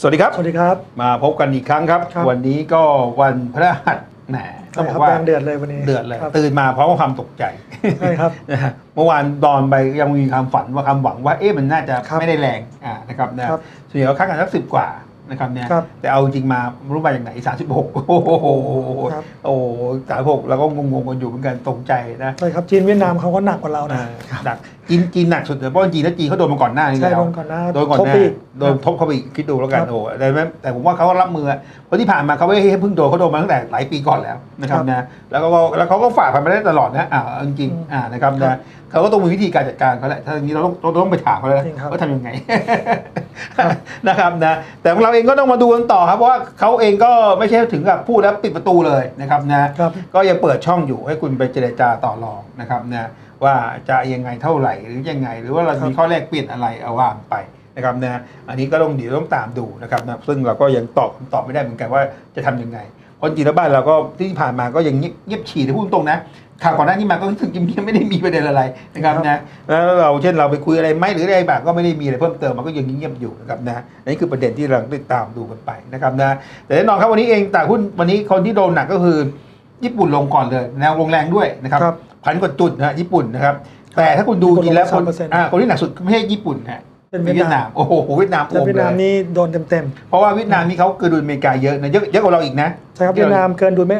สวัสดีครับ สวัสดีครับ มาพบกันอีกครั้งครับ ครับ วันนี้ก็วันพฤหัสแหมต้อใช่งบคอรับกว่าแดงเดือดเลยวันนี้เดือดเลย ครับตื่นมาเพราะว่าความตกใจใช่ครับ นะฮะเมื่อวานนอนไปยังมีความฝันว่าความหวังว่าเอ๊ะมันน่าจะครับไม่ได้แรงอ่านะครับนะครับส่วนใหญ่ก็ค้ากันสักสิบกว่านะครับเนี่ยครับแต่เอาจริงมารู้มาจากไหนสามสิบหกโอ้โหครับ โอ้สามหกแล้วก็งงๆกันอยู่เหมือนกันตกใจนะ ใช่ครับจีนเวียดนามเขาก็หนักกว่าเรานะหนัก จีนจีนหนักสุดเลยเพราะจีนแล้วจีนเขาโดนมาก่อนหน้านี้ใช่แล้วโดนก่อนหน้าโดนก่อนทบหน้าอีก โดนทบเข้าไปอีกคิดดูแล้วกันครับโอ้โหแต่ไม่แต่ผมว่าเขาก็รับมือเพราะที่ผ่านมาเขาไม่ให้เพิ่งโดนเขาโดนมาตั้งแต่หลายปีก่อนแล้วนะครับครับนะแล้วก็แล้วเขาก็ฝ่าฟันมาได้ตลอดนะอ่าจริงอืมๆอ่านะครับครันะบเขาก็ต้องมีวิธีการจัดการเขาแหละถ้าอย่างนี้เราต้องเราต้องไปถามเขาแล้วจริงครับ ว่าทำยังไงครับนะครับนะแต่ของเราเองก็ต้องมาดูกันต่อครับเพราะว่าเขาเองก็ไม่ใช่ถึงกับพูดแล้วปิดประตูเลยนะครับนะ ครับ ก็ยังเปิดช่องอยู่ให้คุณไปเจรจาต่อรองนะครับนะ ว่าจะยังไงเท่าไหร่หรือยังไง หรือว่าเราครับมีข้อแลกเปลี่ยนอะไรเอาว่างไปนะครับนะอันนี้ก็ต้องเดี๋ยวต้องตามดูนะครับนะซึ่งเราก็ยังตอบตอบไม่ได้เหมือนกันว่าจะทำยังไงเพราะจริงๆแล้วบ้านเราก็ที่ผ่านมาก็ยังเงียบเงียบฉี่ที่พูดตรงนะข่าวก่อนหน้านี้มาก็รู้สึกยังไม่ได้มีประเด็นอะไรนะครับนะแล้วเราเช่นเราไปคุยอะไรไหมหรืออะไรแบบก็ไม่ได้มีอะไรเพิ่มเติมมันก็ยังเงียบอยู่นะครับนะอันนี่คือประเด็นที่เราติดตามดูกันไปนะครับนะแต่แน่นอนครับวันนี้เองแต่หุ้นวันนี้คนที่โดนหนักก็คือ ญี่ปุ่นลงก่อนเลยแนวลงแรงด้วยนะครับครับ พันกว่าจุดนะฮะญี่ปุ่นนะครับ แต่ถ้าคุณดูจริงแล้วคนญี่ปุ่นลง3%อ่าคนที่หนักสุดไม่ใช่ญี่ปุ่นฮะเป็นเวียดนามโอ้โหเวียดนามแต่โอมเวียดเลนามยนี่โดนเต็มเพราะว่าเวียดนามนี่เขาเกินดุลอเมริกาเยอะนะเยอะเยอะกว่าเราอีกนะๆใช่ครับเวียดนามเกินดุลไม่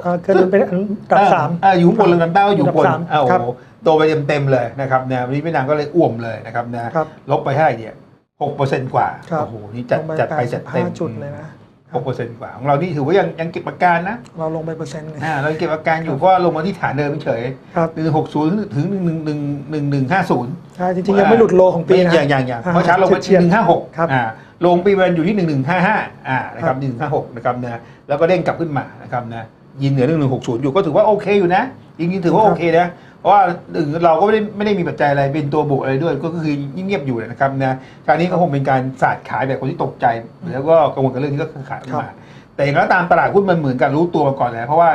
เอ่อเกินดุลเป็นอันดับสามเอออยู่ข้างบนเลยน้ำเต้าอยู่บนอันดับสามอ่าโอ้ครับโหโตไปเต็มๆเลยนะครับนะวันนี้เวียดนามก็เลยอ้วมเลยนะครับนะครับลบไปเท่าไหร่เนี่ยหกเปอร์เซ็นต์กว่าครับโอ้โหนี่จัดลงไปจัดไปเสร็จเต็ม85จุดเลยนะ หกเปอร์เซ็นต์กว่าของเรานี่ถือว่ายังยังเก็บอาการนะ เราลงไปเปอร์เซ็นต์หนึ่งอ่าเรายังเก็บอาการอยู่เพราะว่าลงมาที่ฐานเดิมเฉยครับหนึ่งหกศูนย์ถึงหนึ่งหนึ่งหนึ่งหนึ่งหนึ่งห้าศูนย์ใช่จริงๆ ยังไม่หลุดโลของปีนะอย่างอย่างอย่างอ่าเมื่อเช้าลงไปเฉียดหนึ่งห้าหกครับอ่าลงปีวันอยู่ที่หนึ่งหนึ่งห้าห้าอ่านะคครัรับบหนึ่งห้าหกนะครับนะแล้วก็เด้งกลับขึ้นมานะครับนะยินเหนือหนึ่งหนึ่งหกศูนย์อยู่ก็ถือว่าโอเคอยู่นะจริงๆถือว่าครับโอเคนะ เพราะว่าหนึ่งเราก็ไม่ได้ไม่ได้มีปัจจัยอะไรเป็นตัวบวกอะไรด้วย ก็คือเงียบๆอยู่นะครับนะคราวนี้ก็คงเป็นการสาดขายแบบคนที่ตกใจ แล้วก็กังวลกับเรื่องนี้ก็คือขายออกมาแต่อย่างไรก็ตามตลาดหุ้นมันเหมือนกันรู้ตัวมาก่อนแล้ว เพราะว่า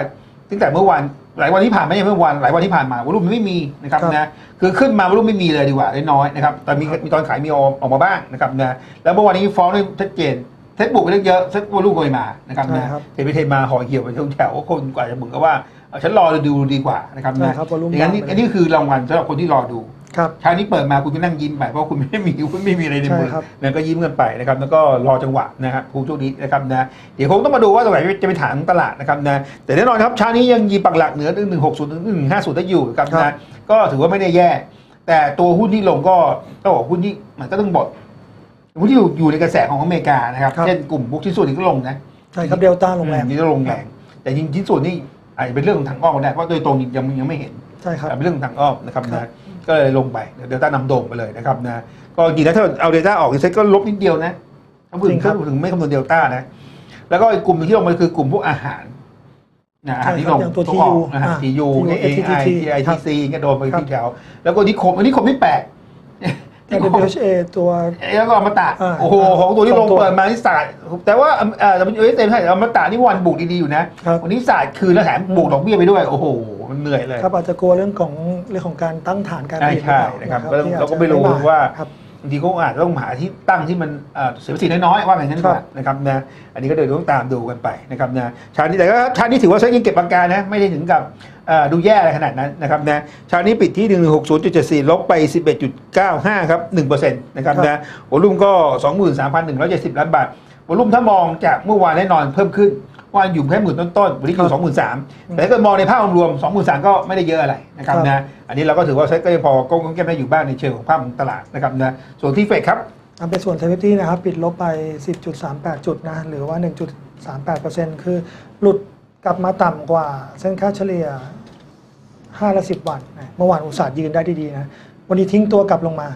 ตั้งแต่เมื่อวานหลายวันที่ผ่านไม่ใช่เมื่อวานหลายวันที่ผ่านมาวอลุ่มมันไม่มีนะครับครับนะคือขึ้นมาวอลุ่มไม่มีเลยดีกว่าน้อยๆนะครับแต่มีมีตอนขายมีออกออกมาบ้างนะครับนะแล้วเมื่อวานนี้ฟ้องด้วยชัดเจนเซ็ตบุกไปเรื่องเยอะเซ็ตวอลุ่มก็ไม่มานะครับใช่นะครับเทไปเทมาห่อเหี่ยวไปทั้งแถวคนกว่าจะเหมือนกับว่า เอาฉันรอดูดีกว่านะครับใช่นะครับวอลุ่มอย่างนั้นนี่บางไปเลย อันนี้คือรางวัลสำหรับคนที่รอดูครับ เช้านี้เปิดมาคุณก็นั่งยิ้มไปเพราะคุณไม่ได้มีคุณไม่มีอะไรในมือใช่ครับนะก็ยิ้มกันไปนะครับแล้วก็รอจังหวะนะครับผู้โชคดีนะครับนะเดี๋ยวคงต้องมาดูว่าตรงไหนจะเป็นฐานของตลาดนะครับนะแต่แน่นอนครับเช้านี้ยังยืนปักหลักเหนือหนึ่งหกศูนย์ถึงหนึ่งห้าศูนย์ได้อยู่ครับครันะบก็ถือว่าไม่ได้แย่ แต่ตัวหุ้นที่ลงก็ต้องบอกหุ้นที่มันก็ต้องบอกหุ้นที่อยู่อยู่ในกระแสของอเมริกานะครับครับ เช่นกลุ่มพวกชิ้นส่วนนี้ก็ลงนะ ใช่ครับเดลต้าลงแรงนี่ก็ลงแรงแต่จริงชิ้นส่วนนี่ อาจจะเป็นเรื่องของทางอ้อมก็ได้เพราะโดยตรงยังยังไม่เห็นใช่ครับเป็นเรื่องของทางอ้อมนะครับครันะบก็เลยลงไปเดลต้านำโด่งไปเลยนะครับนะก็จริงนะถ้าเอาเดลต้าออกเซ็ตก็ลบนิดเดียวนะถ้าพูดถึงถ้าพูดถึงไม่คำนวณเดลต้านะ แล้วก็อีกกลุ่มหนึงที่ลงมาคือกลุ่มพวกอาหารนะอาหารที่ลงใช่ครับอย่างตัวพกออก TU อาหารอ่าทียู TU เอไอ ATTT ไอทีซีเงี้ยโดนไปครับที่แถวแล้วก็นิคมอันนี้คมที่แปลกแต่ WHA ตัวแล้วก็อมตะอ่าโอ้โหของตัวที่ลงสองตัวเปิดมาที่ศาสตร์แต่ว่าเอ่อเอสเอ็มให้อมตะนี่วันบุกดีๆอยู่นะครับวันนี้ศาสตร์คืนแล้วแถมบวกดอกเบี้ยไปด้วย โอ้โห มันเหนื่อยเลยครับอาจจะกลัวเรื่องของเรื่องของการตั้งฐานการผลิตใช่หอเปล่านะครับนะก็ต้องที่อจเราก็จะไม่รู้าว่าครับบางทีเขาอาจจะต้องหาที่ตั้งที่มันเอ่อเสียภาษีน้อยๆว่าอย่างนั้นดีกว่าครับนะครับนะอันนี้ก็เดี๋ยวต้องตามดูกันไปนะครับนะชานี้แต่ก็ชานี้ถือว่าใช้ยังเก็บอาการนะไม่ได้ถึงกับเอ่อ ดูแย่อะไรขนาดนั้นนะครับนะชานี้ปิดที่160.74 ลบไป 11.95 ครับ 1%นะครับครับนะวอลุ่มก็ 23,170 ล้านบาทวอลุ่มถ้ามองจากเมื่อวานแน่นอนเพิ่มขึ้นว่าอยู่แค่หมื่นต้นๆวันนี้อยู่23,000แต่ถ้าเกิดมองในภาพรวม23,000ก็ไม่ได้เยอะอะไรนะครับนะอันนี้เราก็ถือว่าเซ็ตก็ยังพอก้มแก้มได้อยู่บ้างในเชิงของภาพของตลาดนะครับนะส่วนที่เฟดครับทำเป็นส่วนเทเวตี้นะครับ ปิดลบไป 10.38 จุดนะ หรือว่า 1.38%คือหลุด กลับมาต่ำกว่าเส้นค่าเฉลี่ย5และ10 วันนะเมื่อวานอุตสาห์ยืนได้ดีๆนะวันนี้ทิ้งตัวกลับลงมา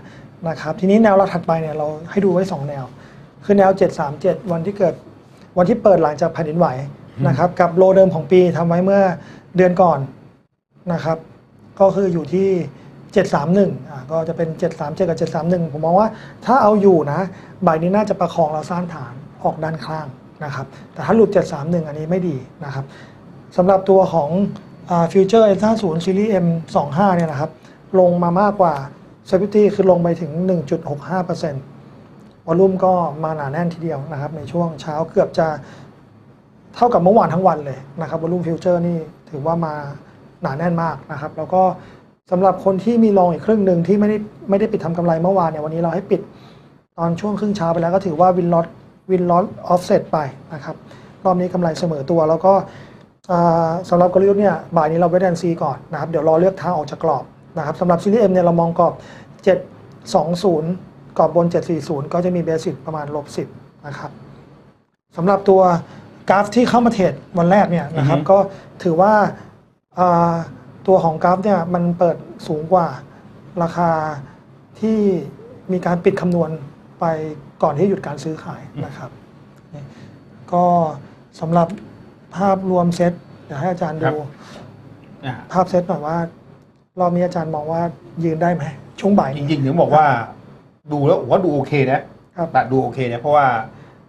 นะครับทีนี้แนวเราถัดไปเนี่ยเราให้ดูไว้ 2 แนว คือแนว 737 วันที่เกิดวันที่เปิดหลังจากแผ่นดินไหวนะครับกับโลเดิมของปีทำไว้เมื่อเดือนก่อนนะครับก็คืออยู่ที่ 731อะก็จะเป็น 737 กับ 731 ผมมองว่าถ้าเอาอยู่นะบ่ายนี้น่าจะประคองเราสร้างฐานออกด้านข้าง นะครับแต่ถ้าหลุด 731 อันนี้ไม่ดีนะครับสำหรับตัวของฟิวเจอร์ S50 Series M25 เนี่ยนะครับลงมามากกว่า s ซ f i t y คือลงไปถึง 1.65%นวอลลุ่มก็มาหนาแน่นทีเดียวนะครับในช่วงเช้าเกือบจะเท่ากับเมื่อวานทั้งวันเลยนะครับวอลลุ่มฟิวเจอร์นี่ถือว่ามาหนาแน่นมากนะครับ แล้วก็สำหรับคนที่มีลองอีกครึ่งหนึ่งที่ไม่ได้ไม่ได้ปิดทำกำไรเมื่อวานเนี่ยวันนี้เราให้ปิดตอนช่วงครึ่งเช้าไปแล้วก็ถือว่าวินลอต วินลอตออฟเซตไปนะครับรอบนี้กำไรเสมอตัว แล้วก็อ่าสำหรับกลยุทธ์เนี่ยบ่ายนี้เราไว้แดนซีก่อนนะครับเดี๋ยวรอเลือกทางออกจากกรอบนะครับสำหรับซีรีส์เอ็มเนี่ยเรามองกรอบ 720 กรอบบน 740 ก็จะมีเบสิกประมาณลบ10นะครับสำหรับตัวกราฟที่เข้ามาเทรดวันแรกเนี่ยนะครับอือฮึก็ถือว่าอ่าตัวของกราฟเนี่ยมันเปิดสูงกว่าราคาที่มีการปิดคำนวณไป ก่อนที่หยุดการซื้อขายนะครับนี่ก็สำหรับภาพรวมเซตเดี๋ยวให้อาจารย์ครัดูบอะภาพเซตหน่อยว่า รอบนี้อาจารย์มองว่ายืนได้ไหมช่วงบ่ายจนี้ริงๆถึงบอกว่า ดูแล้วผมว่าดูโอเคนะครับแต่ดูโอเคนะเพราะว่า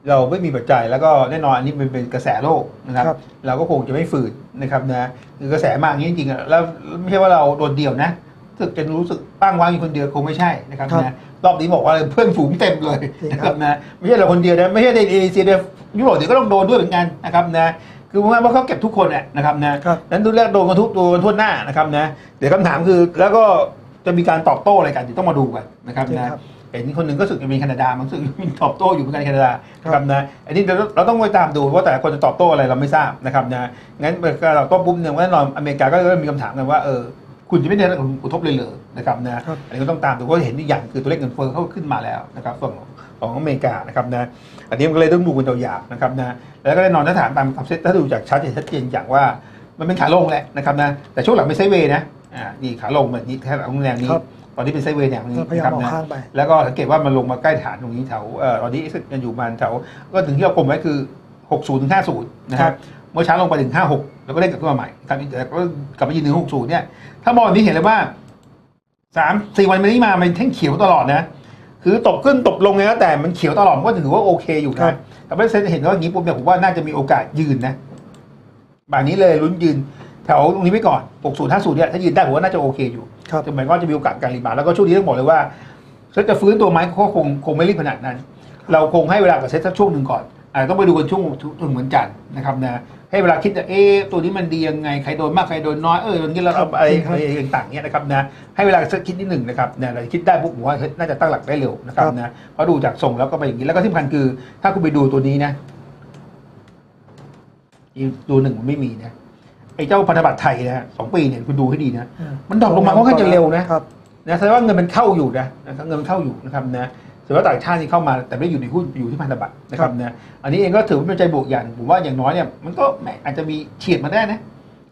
เราไม่มีปัจจัยแล้วก็แน่นอนอันนี้มันเป็นกระแสโลกนะครับครับเราก็คงจะไม่ฝืนนะครับนะคือกระแสมาอย่างนี้จริงๆอะแล้วไม่ใช่ว่าเราโดดเดี่ยวนะรู้ สึกจะรู้สึกป้างวางอยู่คนเดียวคงไม่ใช่นะครับครับนะรอบนี้บอกว่าเพื่อนฝูงเต็มเลยจริงนะคครัรับบ นะไม่ใช่เราคนเดียวนะไม่ใช่ในเอเชียเดียวยุโรปเดี๋ยวก็ต้องโดนด้วยเหมือนกันนะครับนะคือผมว่าเขาเก็บทุกคนแหละนะครับนะครับ นั้นดูแรกโดนกันทุกตัวกันทั่วหน้านะครับนะเดี๋ยวคำถามคือแล้วก็จะมีการตอบโต้อะไรกันเดี๋ยวต้องมาดูกันนะครับจริงนะ ครับ เห็นคนหนึ่งก็รู้สึกจะมีแคนาดามันรู้สึกมีตอบโต้อยู่เหมือนกันแคนาดาครับ นะครับนะอันนี้เราเราต้องไปตามดูว่าแต่ละคนจะตอบโต้อะไรเราไม่ทราบนะครับนะงั้นเมื่อเราตอบปุ๊บเนี่ยแน่นอนอเมริกาก็เริ่มมีคำถามกันว่าเออ คุณจะไม่ได้รับผลกระทบเลยเหรอนะครับนะครับอันนี้ก็ต้องตามดูเพราะเห็นอีกอย่างคือตัวเลขเงินเฟ้อเขาขึ้นมาแล้วนะครับฝั่งของอเมริกานะครับนะอันนี้มันก็เลยต้องดูกันยาวๆนะครับนะแล้วก็แน่นอนถ้าถามตามคำเซตถ้าดูจากชาร์ตเห็นชัดเจนอย่างว่ามันเป็นขาลงแหละนะครับนะแต่ช่วงหลังเป็นไซด์เวย์นะอ่านี่ขาลงแบบนี้แค่หลังแรงนี้ครับตอนนี้เป็นไซด์เวย์แนวนี้พยายามนะครับออกนะข้างไปแล้วก็สังเกตว่ามันลงมาใกล้ฐานตรงนี้แถวเอ่อตอนนี้ยังอยู่ประมาณแถวก็ถึงที่เรากลมไว้คือ 60ถึง50 นะคครัรับบเมื่อเช้าลงไปถึง 56 แล้วก็เด้งกลับขึ้นมาใหม่ครับแต่ก็กลับมายืนถึง60เนี่ย ถ้ามองแบบนี้เห็นเลยว่าสามสี่วันมานี้มามันแท่งเขียวตลอดนะ คือตกขึ้นตกลงไงก็แต่มันเขียวตลอดมันก็ถือว่าโอเคอยู่ครันะบแต่ไม่เซ็นเห็นว่าอย่างนี้ปุ๊บเนี่ยผมว่าน่าจะมีโอกาสยืนนะแบบนี้เลยลุ้นยืนแถวตรงนี้ไว้ก่อน 60 50 เนี่ย ถ้ายืนได้ผมว่าน่าจะโอเคอยู่ครับแต่หมายความว่าจะมีโอกาสการรีบาวด์แล้วก็ช่วงนี้ต้องบอกเลยว่าเซตจะฟื้นตัวไหมก็คงคงไม่รีบขนาดนั้น เราคงให้เวลากับเซตสักช่วงหนึ่งก่อนอาจจะต้องไปดูกันช่วงถึงเหมือนกันนะครับนะ ให้เวลาคิดว่าเอ๊ะตัวนี้มันดียังไงใครโดนมากใครโดนน้อยเอออย่างนี้เราเอาอะไรจริงครับอะไรต่างๆเนี้ยนะครับนะให้เวลาสักคิดนิดหนึ่งนะครับเนี่ยเราคิดได้ปุ๊บผมว่าเฮ้ยน่าจะตั้งหลักได้เร็วนะครับครับนะเพราะดูจากทรงแล้วก็ไปอย่างนี้แล้วก็ที่สำคัญคือ ถ้าคุณไปดูตัวนี้นะอีกตัวหนึ่งมันไม่มีนะไอ้เจ้าพันธบัตรไทยนะฮะสองปีเนี่ยคุณดูให้ดีนะอืมันดรอปลงมาค่อนข้างจะเร็วนะครับนะแสดงว่าเงินมันเข้าอยู่นะนะครับเงินมันเข้าอยู่นะครับนะ แต่ว่าต่างชาติที่เข้ามาแต่ไม่ได้อยู่ในหุ้นอยู่ที่พันธบัตรนะครับนะอันนี้เองก็ถือว่าเป็นใจบวกอย่างผมว่าอย่างน้อยเนี่ยมันก็แหมอาจจะมีเฉียดมาได้นะ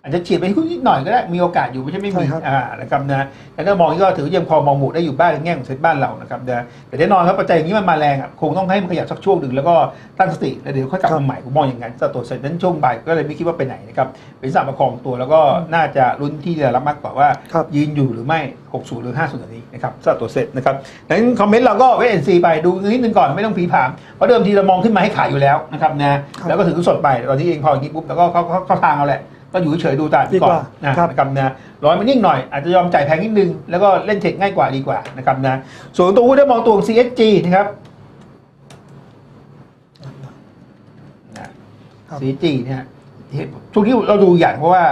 อาจจะเฉียดไปหุ้นนิดหน่อยก็ได้มีโอกาสอยู่ไม่ใช่ไม่มีใช่ครับอ่านะครับนะแล้วก็มองก็ถือว่ายังพอมองหมู่ได้อยู่บ้างในแง่ของเซ็ตบ้านเรานะครับนะแต่แน่นอนครับปัจจัยอย่างนี้มันมาแรงอะคงต้องให้มันขยับสักช่วงหนึ่งแล้วก็ตั้งสติแล้วเดี๋ยวค่อยกลับมาใหม่ผมมองอย่างนั้นสำหรับตัวเซ็ตนั้นช่วงบ่ายก็เลยไม่คิดว่าไปไหนนะครับเป็นสามประคองตัวแล้วก็น่าจะลุ้นที่จะรับมากกว่าว่าครับยืนอยู่หรือไม่ 60 หรือ 50อันนี้นะครับสำหรับตัวเซ็ตนะครับดังนั้นคอมเมนต์เราก็เวทเอ็นซีไปดูนิดนึงก่อนไม่ต้องผีผามเพราะเดิมทีเรามองขึ้นมาให้ขายอยู่แล้วนะครับนะแล้วก็ถือสดไปตอนนี้เองพออย่างนี้ปุ๊บแล้วก็เข้าเข้าเข้าทางเอาแหละ ก็อยู่เฉยๆดูตามไปก่อนนะครับนะครับนะร้อยมันนิ่งหน่อยอาจจะยอมจ่ายแพงนิดนึง แล้วก็เล่นเทคง่ายกว่าดีกว่านะครับนะส่วนตัวหุ้นได้มองตัว CSG นะครับนะครับ CSG เนี่ยช่วงที่เราดูอย่างเพราะว่า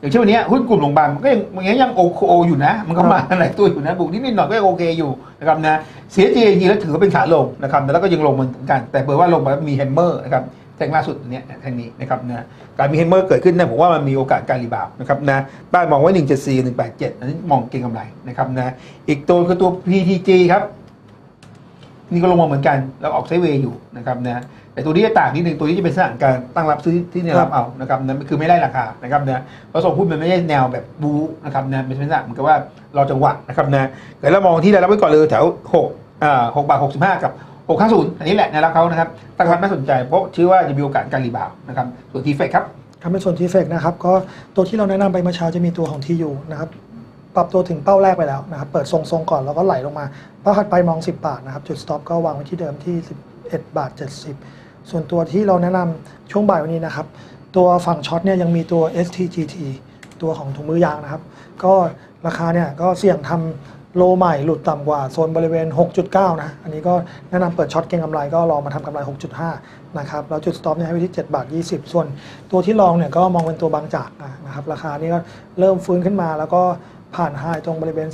อย่างเช่นวันนี้หุ้นกลุ่มโรงพยาบาลมันก็ยังมันยังโอโออยู่นะ มันก็มาหลายตัวอยู่นะบุกนิดนิดหน่อยก็ยังโอเคอยู่นะครับนะเสียจริงๆแล้วถือว่าเป็นขาลงนะครับแล้วก็ยังลงเหมือนกัน แต่เปิดว่าลงมามีแฮมเมอร์นะครับแท่งล่าสุดเนี่ยแท่งนี้นะครับนะการมีแฮมเมอร์เกิดขึ้นเนะผมว่ามันมีโอกาสการรีบาวนะครับนะบ้านมองไว้ 174 187 อันนี้มองเก็งกำไรนะครับนะอีกตัวคือตัว PTG ครับ นี่ก็ลงมาเหมือนกัน แล้วออกไซด์เวย์อยู่นะครับนะแต่ตัวนี้จะต่างนิดนึงตัวนี้จะเป็นสถานการตั้งรับซื้อที่เนี่ยรับเอานะครับนะคือไม่ไล่ราคานะครับนะเพราะส่งหุ้นมันไม่ใช่แนวแบบบูนะครับนะเป็นลักษณะเหมือนกับว่าเราจังหวะนะครับนะแต่เรามองที่แนวรับไว้ก่อนเลยแถว6อ่า6บาท65 กับ 650 อันนี้แหละแนวรับเขานะครับตั้งรับน่าสนใจ เพราะเชื่อว่าจะมีโอกาสการรีบาวด์นะครับส่วนทีเฟกครับครับในส่วนทีเฟกนะครับก็ตัวที่เราแนะนำไปเมื่อเช้าจะมีตัวของทียูนะครับปรับตัวถึงเป้าแรกไปแล้วนะครับเปิดทรงๆก่อนแล้วก็ไหลลงมาเป้าถัดไปมอง 10 บาทนะครับจุดสต็อปก็วางไว้ที่เดิมที่ 11 บาท 70 ส่วนตัวที่เราแนะนำช่วงบ่ายวันนี้นะครับตัวฝั่งช็อตเนี่ยยังมีตัว STGT ตัวของถุงมือยางนะครับ ก็ราคาเนี่ยก็เสี่ยงทำ โลใหม่หลุดต่ำกว่าโซนบริเวณ 6.9 นะ อันนี้ก็แนะนำเปิดช็อตเก็งกำไรก็ลองมาทำกำไร 6.5 นะครับ แล้วจุดสต็อปเนี่ยให้ไว้ที่ 7 บาท 20 ส่วนตัวที่ลองเนี่ยก็มองเป็นตัวบางจากนะครับ ราคานี้ก็เริ่มฟื้นขึ้นมาแล้วก็ผ่านไฮตรงบริเวณ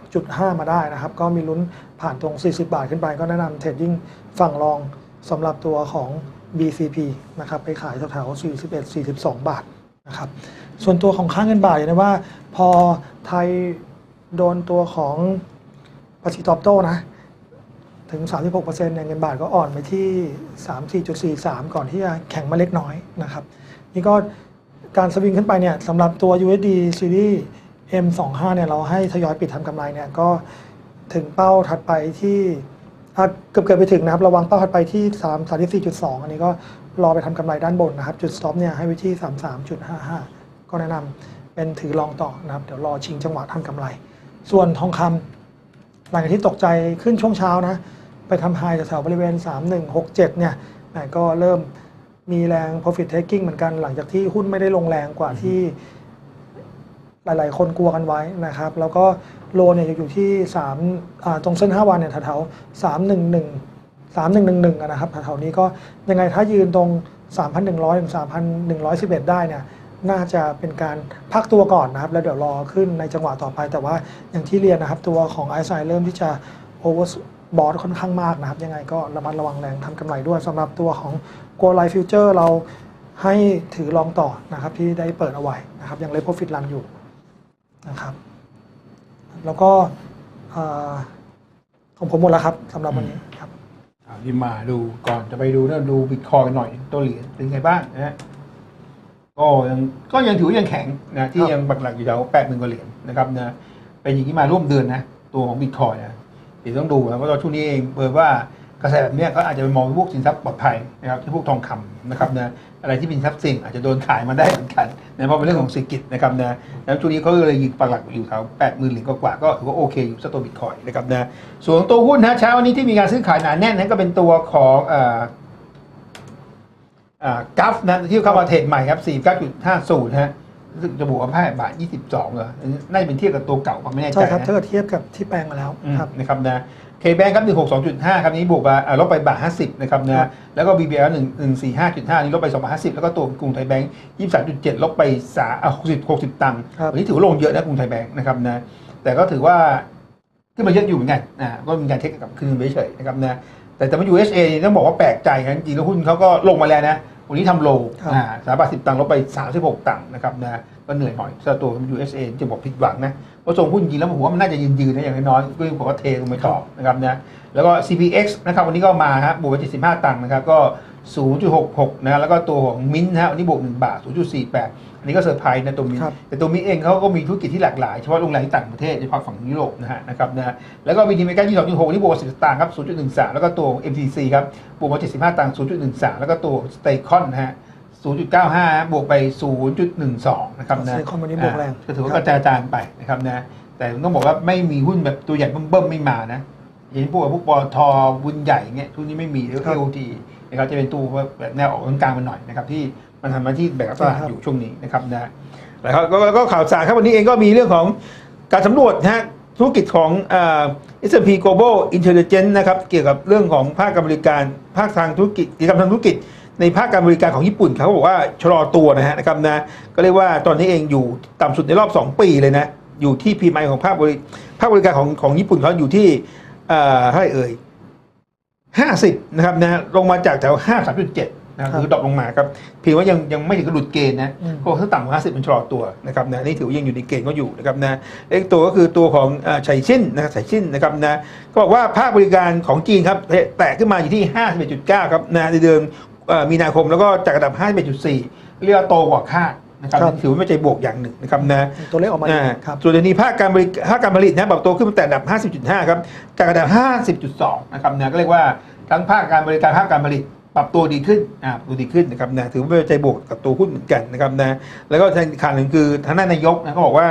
38.5 มาได้นะครับ ก็มีลุ้นผ่านตรง 40 บาทขึ้นไป ก็แนะนำเทรดดิ้งฝั่งรองสำหรับตัวของ BCP นะครับ ไปขายแถวๆ41 42 บาทนะครับ ส่วนตัวของค่าเงินบาทเนี่ยนะว่าพอไทย โดนตัวของปาชิตอบโต้นะถึง 36%เนี่ยเงินบาทก็อ่อนไปที่ 34.43 ก่อนที่จะแข็งมาเล็กน้อยนะครับ นี่ก็การสวิงขึ้นไปเนี่ยสำหรับตัว USD Series M25 เนี่ยเราให้ทยอยปิดทำกำไรเนี่ยก็ถึงเป้าถัดไปที่เกือบเกือบไปถึงนะครับ ระวังเป้าถัดไปที่ 3 34.2 อันนี้ก็รอไปทำกำไรด้านบนนะครับ จุด stop เนี่ยให้ไว้ที่ 33.55 ก็แนะนำเป็นถือลองต่อนะครับ เดี๋ยวรอชิงจังหวะทำกำไร ส่วนทองคำหลังจากที่ตกใจขึ้นช่วงเช้านะ ไปทำไฮแถวๆบริเวณ 3167 เนี่ยแหม่ก็เริ่มมีแรง profit taking เหมือนกันหลังจากที่หุ้นไม่ได้ลงแรงกว่าที่หลาย ๆ คนกลัวกันไว้นะครับ แล้วก็โลเนี่ยอยู่ที่3าตรงเส้น 5 วันเนี่ยแถวๆ311 3111นะครับแถวๆนี้ก็ยังไงถ้ายืนตรง 3,100ถึง3,111 ได้เนี่ย น่าจะเป็นการพักตัวก่อนนะครับ แล้วเดี๋ยวรอขึ้นในจังหวะต่อไป แต่ว่าอย่างที่เรียนนะครับ ตัวของไอซ์ไเริ่มที่จะโอเวอร์บอทค่อนข้างมากนะครับ ยังไงก็ระมัดระวังแรงทำกำไรด้วยสำหรับตัวของ Go Life Future เราให้ถือลองต่อนะครับที่ได้เปิดเอาไว้นะครับยังเล p โ r ฟิตรันอยู่นะครับ แล้วก็ของผมหมดแล้วครับสำหรับวันนี้ครับที่มาดูก่อนจะไปดูเรื่องดูบิตคอยหน่อยตัวเหรียญเป็นไงบ้างนะฮะ ก็ยังก็ยังถือว่ายังแข็งนะที่ครับยังปักหลักอยู่แถวแปดหมื่นกว่าเหรียญนะครับนะเป็นอย่างนี้มาร่วมเดือนนะตัวของบิตคอยนะเดี๋ยวต้องดูนะเพราะว่าช่วงนี้เองเปิดว่ากระแสแบบเนี้ยก็อาจจะไปมองพวกสินทรัพย์ปลอดภัยนะครับที่พวกทองคำนะครับนะอะไรที่เป็นทรัพย์สินอาจจะโดนขายมาได้เหมือนกันนะเพราะเป็นเรื่องของเศรษฐกิจนะครับนะแล้วช่วงนี้เขาเลยยิงปักหลักอยู่แถวแปดหมื่นเหรียญกว่าๆก็ถือว่าโอเคอยู่สกตัวบิตคอยนะครับนะส่วนตัวหุ้นนะเช้าวันนี้ที่มีการซื้อขายหนาแน่นนั้นก็เป็นตัวของ เอ่ออ่ากัฟนะที่เข้ามาเทรดใหม่ครับ49.50ฮะรู้สึกจะบวกกับ5บาท22เหรออันนี้น่าจะเป็นเทียบกับตัวเก่าผมไม่แน่ใจใช่ครับนะถ้าเกิดเทียบกับที่แปลงมาแล้วอืมครับนะครับนะเคแบงครับ162.5ครับนี้บวกมาอ่าลบไปบาท50นะครับครันะบแล้วก็ BBL 145.5นี่ลบไป2บาท50แล้วก็ตัวกรุงไทยแบงค์23.7ลบไป3อ่า60 60ตังค์ครับวันนี้ถือว่าลงเยอะนะกรุงไทยแบงค์นะครับนะแต่ก็ถือว่าขึ้นมาเยอะอยู่เหมือนกันอ่าก็มีการเทคกับคืนไปเฉยๆนะครับนะแต่แต่มา USA นี่ต้องบอกว่าแปลกใจนะจริงๆแล้วหุ้นเขาก็ลงมาแล้วนะ วันนี้ทำโลครับอ่าสามบาทสิบตังค์ลบไป36ตังค์นะครับนะก็เหนื่อยหน่อยสำหรับตัว USA จะบอกผิดหวังนะเพราะทรงหุ้นจริงแล้วผมว่ามันน่าจะยืนๆนะอย่างน้อยๆก็ยังบอกว่าเทลงไปต่อนะครับนะแล้วก็ CPX นะครับวันนี้ก็มาฮะบวกไป75 ตังค์นะครับก็ 0.66 นะ แล้วก็ตัวของมิ้นท์นะฮะวันนี้บวก 1 บาท 0.48 อันนี้ก็เซอร์ไพรส์นะตัวมิ้นท์ครับแต่ตัวมิ้นท์เองเขาก็มีธุรกิจที่หลากหลาย เฉพาะโรงแรมที่ต่างประเทศโดยเฉพาะฝั่งยุโรปนะฮะนะครับนะแล้วก็มีดีเมกา22.6นี่บวก 10สตางค์ครับ 0.13 แล้วก็ตัว MTC ครับบวกมา75ตังค์0.13 แล้วก็ตัวสเตคอนนะฮะ0.95 บวกไป 0.12 นะครับนะ Staycon วันนี้บวกแรงก็ถือว่ากระจายจานไปนะครับนะ แต่ต้องบอกว่าไม่มีหุ้นแบบตัวใหญ่เบิ่มๆไม่มานะอย่างพวกพวกปอทหุ้นใหญ่เงี้ยทุกนี้ไม่มีหรือครับ AOT นะครับจะเป็นตัวแบบแนวออกกลางๆมาหน่อยนะครับที่มันทำหน้าที่แบกรับตลาดอยู่ช่วงนี้นะครับนะแล้วก็ก็ก็ข่าวสารครับวันนี้เองก็มีเรื่องของการสำรวจนะฮะธุรกิจของเอ่อ S&P Global Intelligence นะครับเกี่ยวกับเรื่องของภาคการบริการภาคทางธุรกิจกิจกรรมทางธุรกิจ ในภาคการบริการของญี่ปุ่นเขาบอกว่าชะลอตัวนะฮะนะครับนะก็เรียกว่าตอนนี้เองอยู่ต่ำสุดในรอบ 2 ปีเลยนะอยู่ที่ PMI ของภาคบริภาคบริการของของญี่ปุ่นเขาอยู่ที่เอ่อเท่าไหร่เอ่ย 50นะครับนะลงมาจากแถว53.7นะครับครับคือดรอปลงมาครับเพียงว่ายังยังไม่ถึงกับหลุดเกณฑ์นะอืมเพราะว่าถ้าต่ำกว่า50 มันชะลอตัวนะครับนะนี่ถือว่ายังอยู่ในเกณฑ์ก็อยู่นะครับนะเอกตัวก็คือตัวของเอ่อไฉชินนะครับไฉชินนะครับนะก็บอกว่าภาคบริการของจีนครับแตะขึ้นมาอยู่ที่ 51.9 ครับนะในเดือนเอ่อมีนาคมแล้วก็จากระดับ 51.4 เรียกว่าโตกว่าคาด นะครับครับ ถือว่าไม่ใจบวกอย่างหนึ่งนะครับนะตัวเลขออกมาดีอ่าครับ ส่วนเดี๋ยวนี้ภาคการบริภาคการผลิตนะปรับตัวขึ้นมาแต่ระดับ 50.5 ครับจากระดับ 50.2 นะครับนะก็เรียกว่าทั้งภาคการบริการภาคการผลิตปรับตัวดีขึ้นอ่าปรับตัวดีขึ้นนะครับนะถือว่าเป็นใจบวกกับตัวหุ้นเหมือนกันนะครับนะแล้วก็ทางข่าวหนึ่งคือทางด้านนายกนะก็บอกว่า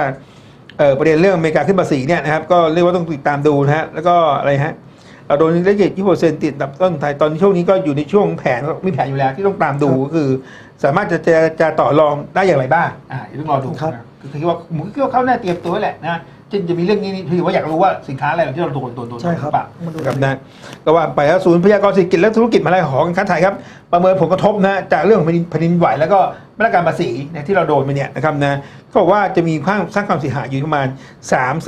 เออประเด็นเรื่องอเมริกาขึ้นภาษีเนี่ยนะครับก็เรียกว่าต้องติดตามดูนะฮะแล้วก็อะไรฮะเราโดนเลขเจ็ดยี่สิบเปอร์เซ็นต์ติดอันดับต้นไทยตอนช่วงนี้ก็อยู่ในช่วงแผนมีแผนอยู่แล้วที่ต้องตามดูครับก็คือ สามารถจะจะจะต่อรองได้อย่างไรบ้างอ่าเดี๋ยวต้องรอดูครับ นะคือคิดว่าผมคิดว่าเขาน่าเตรียมตัวไว้แหละนะช่นจะมีเรื่องนี้นี่คือว่าอยากรู้ว่าสินค้าอะไรที่เราโดนโดนโดนใช่ครับหอเปล่ามาดูครับนะก็ว่าไปแล้วศูนย์พยากรณ์เศรษฐกิจและธุรกิจมหาลัยหอการค้าไทยครับประเมินผลกระทบนะจากเรื่องของแผ่นดินแผ่นดินไหวแล้วก็มาตรการภาษีนะที่เราโดนไปเนี่ยนะครับนะก็บอกว่าจะมีความสร้างความเสียหายอยู่ประมาณ 3 7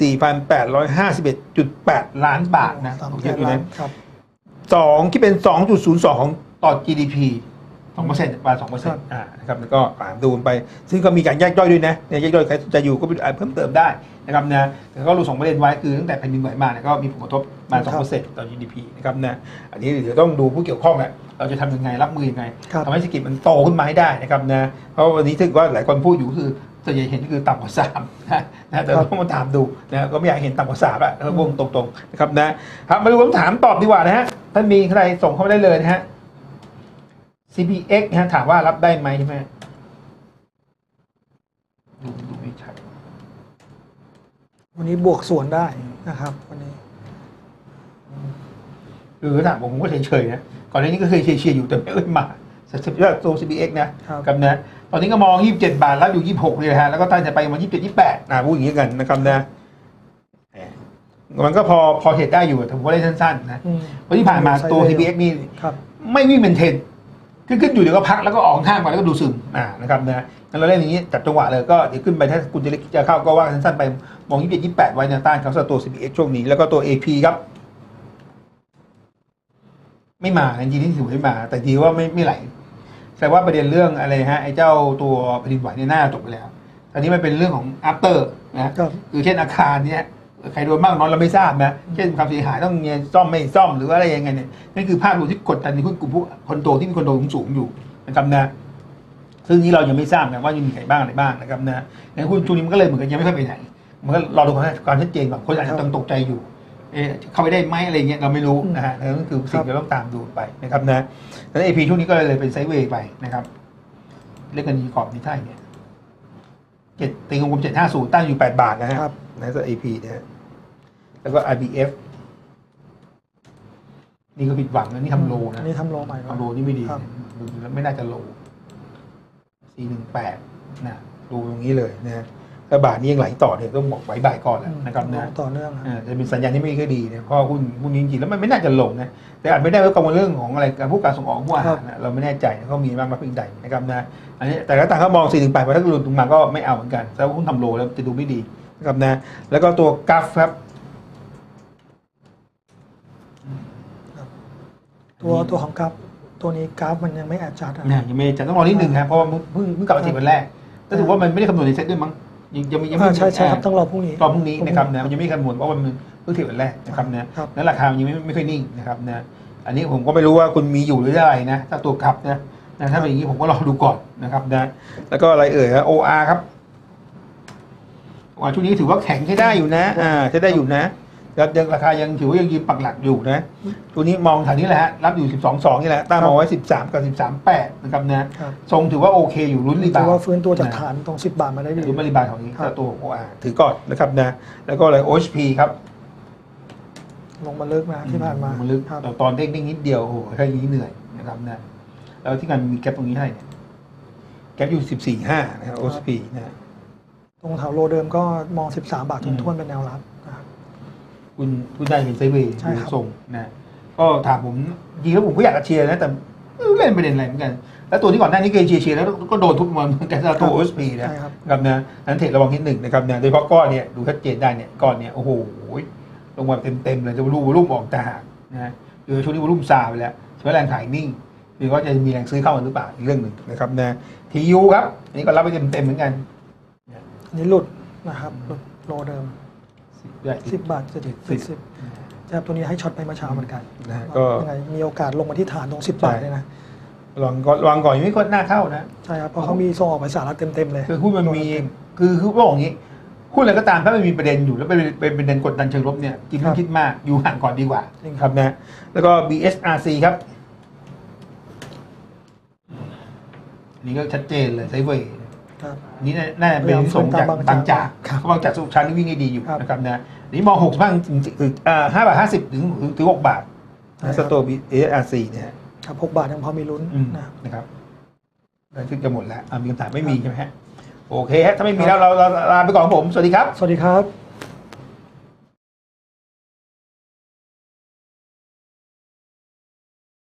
4 8 5 1 8 ล้านบาทนะสามผมแสคิดนดูล้านนะ ครับ สองที่เป็น 2.02 ของต่อ GDP สองเปอร์เซ็นต์ประมาณสองเปอร์เซ็นต์อ่านะครับแล้วก็อ่านดูกันไป ซึ่งก็มีการแยกย่อยด้วยนะเนี่ยแยกย่อยใครสนใจอยู่ก็ไปอ่านเพิ่มเติมได้นะครับนะแต่ก็รู้สองประเด็นไว้คือตั้งแต่แผ่นดินไหวมาเนี่ยก็มีผลกระทบประมาณสองเปอร์เซ็นต์ต่อ GDP นะครับนะอันนี้เดี๋ยวต้องดูผู้เกี่ยวข้องแหละเราจะทำยังไงรับมือยังไงครับทำให้เศรษฐกิจมันโตขึ้นมาให้ได้นะครับนะเพราะวันนี้ถึงว่าหลายคนพูดอยู่คือส่วนใหญ่เห็นคือต่ำกว่าสามนะนะแต่เราต้องมาตามดูนะก็ไม่อยากเห็นต่ำกว่าสามอะแล้ววงตรงๆนะครับนะครับมาดูคำถามตอบดีกว่านะฮะท่านมีใครส่งเข้ามาได้เลยนะฮะ CPX นะฮะถามว่ารับได้ไหมใช่ไหมดูดูไม่ชัดวันนี้บวกส่วนได้นะครับวันนี้คือถามผมผมก็เฉยๆนะก่อนหน้านี้ก็เคยเชียร์ๆอยู่แต่ไม่เคยมาสักว่าตัว CPX นะครับกับนะตอนนี้ก็มอง 27 บาท แล้วอยู่ 26เลยนะฮะแล้วก็ตั้งใจไปมา27 28นะพูดอย่างนี้กันนะครับนะแหมมันก็พอพอเหตุได้อยู่แต่ผมว่าได้สั้นๆนะอืมวันที่ผ่านมาตัวไซด์เวย์ CPX นี่ครับไม่วิ่งเป็นเทรน ขึ้นขึ้นอยู่เดี๋ยวก็พักแล้วก็ออกข้างไปแล้วก็ดูซึมอ่านะครับนะงั้นเราเล่นอย่างนี้จับจังหวะเลยก็เดี๋ยวขึ้นไปถ้าคุณจะจะเข้าก็ว่ากันสั้นๆไปมองยี่สิบเจ็ดยี่แปดไว้แนวต้านเขาสำหรับตัว CPX ช่วงนี้แล้วก็ตัว AP ครับ ไม่มาจริงๆที่ถือไม่มา แต่ดีว่าไม่ไม่ไหลแสดงว่าประเด็นเรื่องอะไรฮะไอ้เจ้าตัวแผ่นดินไหวเนี่ยน่าจะจบไปแล้วตอนนี้มันเป็นเรื่องของ after นะครับคือเช่นอาคารเนี้ย ใครโดนบ้างน้อยเราไม่ทราบนะเช่นความเสียหายต้องมีซ่อมไม่ซ่อมหรือว่าอะไรยังไงเนี่ยนั่นคือภาพรวมที่กดดันในหุ้นกลุ่มพวกคอนโดที่มีคอนโดสูงๆอยู่นะครับนะซึ่งนี้เรายังไม่ทราบนะว่ายังมีใครบ้างอะไรบ้างนะครับนะในหุ้นช่วงนี้มันก็เลยเหมือนกันยังไม่ค่อยไปไหนมันก็รอดูความความชัดเจนก่อนคนอาจจะต้องตกใจอยู่เอ๊ะเข้าไปได้ไหมอะไรเงี้ยเราไม่รู้นะฮะนั่นคือสิ่งที่เราต้องตามดูไปนะครับนะแล้วเอพีช่วงนี้ก็เลยเป็นไซด์เวย์ไปนะครับเรียกกันดีกรอบนี้ท่าอย่างเงี้ยเจ็ดติงกลมเจ็ดห้าศูนย์ตั้งอยู่แปดบาทนะฮะครับนะตัว AP นะฮะ แล้วก็ IBF นี่ก็ผิดหวังนะนี่ทำโลนะอันนี้ทำโลใหม่ทำโลนี่ไม่ดีครับนะดูแล้วไม่น่าจะโลสี่หนึ่งแปดนะดูตรงนี้เลยนะฮะถ้าบาทนี้ยังไหลต่อเนี่ยต้องบอกไว้บ่ายก่อนแหละนะครับนะต่อเนื่องนะอ่าจะเป็นสัญญาณที่ไม่ค่อยดีนะเพราะหุ้นหุ้นนี้จริงๆแล้วมันไม่น่าจะลงนะแต่อาจไม่ได้ว่ากังวลเรื่องของอะไรการพวกการส่งออกพวกอาหารนะเราไม่แน่ใจนะเขามีบ้างมาเพียงใดนะครับนะอันนี้แต่ก็ต่างเขามอง4ี่ถึงแปดถ้าหลุดลงมาก็ไม่เอาเหมือนกันแต่ว่าหุ้นทำโลแล้วจะดูไม่ดีนะครับนะแล้วก็ตัวกราฟครับ ตัวตัวของกราฟตัวนี้กราฟมันยังไม่แอดจัดอะเนี่ยยังไม่จะต้องรอนิดนึงครับเพราะว่าเพิ่งเพิ่งกลับมาถึงวันแรกก็ถือว่ามันไม่ได้คำนวณในเซ็ตด้วยมั้งยังยังยังไม่อ่าใช่ใช่ครับต้องรอพรุ่งนี้รอพรุ่งนี้นะครับนะมันยังไม่คำนวณเพราะว่ามันเพิ่งถึงวันแรกนะครับนะครับแล้วราคามันยังไม่ไม่ค่อยนิ่งนะครับนะอันนี้ผมก็ไม่รู้ว่าคุณมีอยู่หรืออะไรนะถ้าตัวกลับนะนะถ้าเป็นอย่างนี้ผมก็รอดูก่อนนะครับนะแล้วก็อะไรเอ่ยฮะ OR ครับ OR ช่วงนี้ถือว่าแข็งใช้ได้อยู่นะอ่าใช้ได้อยู่นะแล้ว ยังราคายังถือว่ายังยืนปักหลักอยู่นะ ตัวนี้มองแถวนี้แหละฮะรับอยู่ 12 2 นี่แหละตั้งมองไว้ 13 กับ 13 8 นะครับนะครับทรงถือว่าโอเคอยู่ลุ้นรีบาถืวอว่าด์ฟื้นตัวจากฐานตรง 10 บาทมาได้ดีหรือมารีบาวด์แถวนี้ครับถ้าตัว OR ถือก่อนนะครับนะ แล้วก็อะไร OHP ครับ ลงมาลึกนะที่ผ่านมามันลึกครับแต่ตอนเด้งเด้งนิดเดียวโอ้โหแค่นี้เหนื่อยนะครับนะแล้วที่กันมีแกลบตรงนี้เท่าไหร่เนี่ยแกลบอยู่สิบสี่ห้านะครับ OSP นะตรงแถวโลเดิมก็มอง 13 บาทอืมทวนๆเป็นแนวรับนะครับ คุณคุณได้เป็นไซด์เวย์ใช่ครับ ส่งนะก็ถามผมจริงแล้วผมก็อยากจะเชียร์นะแต่ไม่รู้เล่นประเด็นอะไรเหมือนกัน แล้วตัวที่ก่อนหน้านี้เคยเชียร์เชียร์แล้วก็โดนทุบมาเหมือนกันสำหรับตัว OSP นะ ใช่ครับ ครับนะนั้นเทรดระวังนิดหนึ่งนะครับนะโดยเฉพาะก้อนเนี่ยดูชัดเจนได้เนี่ยก้อนเนี่ยโอ้โหลงมาเต็มๆเลยจะรูรุ่มออกตาหากนะคือช่วงนี้วอลุ่มซาไปแล้วใช้แรงขายนิ่งคือว่าจะมีแรงซื้อเข้ามาหรือเปล่าอีกเรื่องหนึ่งนะครับนะทียูครับอันนี้ก็รับไปเต็มๆเหมือนกัน อันนี้หลุดนะครับหลุดโลเดิม ด้วย10บาทจะสิสิบบสิบจะตัวนี้ให้ช็อตไปเมื่อเช้าเหมือนกันนะฮะก็ ยังไงมีโอกาสลงมาที่ฐานตรง10บาทเลยนะ ลองก่อนลองก่อนยังไม่ควรน่าเข้านะ ใช่ครับเพราะเขามีส่งออกไปสหรัฐเต็มๆเลยคือหุ้นมันมีคือคือบอกอย่างนี้หุ้นอะไรก็ตามถ้ามันมีประเด็นอยู่แล้วเป็นเป็นประเด็นกดดันเชิงลบเนี่ยจริงไม่ต้องคิดมากอยู่ห่างก่อนดีกว่าจริงครับนะแล้วก็ BSRC ครับอันนี่ก็ชัดเจนเลยไซด์เวย์ ครับอันนี่น่าจะเป็นที่ส่งจากบางจากบางจากครับเพราะบางจากสุขชันนี่วิ่งให้ดีอยู่ครับนะครับนะอันนี่มองหกบ้างถึงถึงอ่าห้าบาทห้าสิบถึงถึงหกบาทใช่ครันะบสโตร์ BSRC เนี่ยครับ6บาทยังพอมีลุ้นอืมนะครับนะครับแล้วถึงจะหมดแล้วอะมีคำถามไม่มีใช่ไหมฮะโโอเคฮะถ้าไม่มีแล้วเราเราลาไปก่อนครับผม สวัสดีครับ สวัสดีครับ